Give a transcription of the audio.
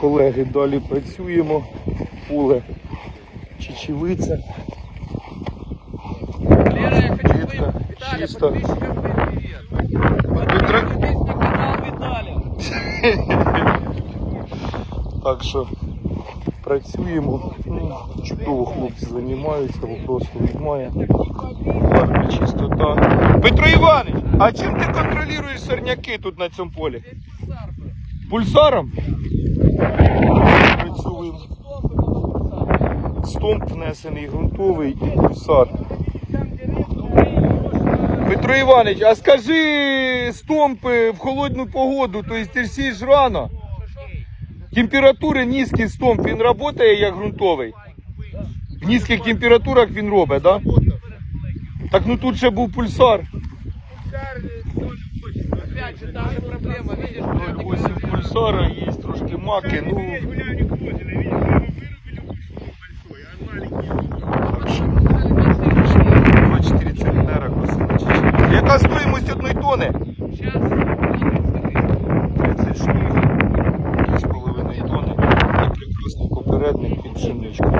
Колеги, далі працюємо. Поле чечевиця. Лера, я хочу чисто. привет. На канал Виталя. Так що працюємо. Ну, Чудово хлопці займаються, вопросу немає. Гарна чистота. Петро Іванович, а чим ти контролюєш сорняки тут на цьому полі? Пульсаром? Працюємо. Стомп внесений ґрунтовий і пульсар. Петро Іванович, а скажи стомпи в холодну погоду, то есть ти ж рано. Температури низькі стомп, він працює як ґрунтовий. В низьких температурах він робить, так? Да? Так ну тут ще був пульсар. 0,8 пульсара, є трошки маки, ну. Так що, 24 циліндера косила чечевиця. Яка стоїмость одної тони? Сейчас 30 штук, 2,5 тонни. І прекрасний попередник під пшеничку.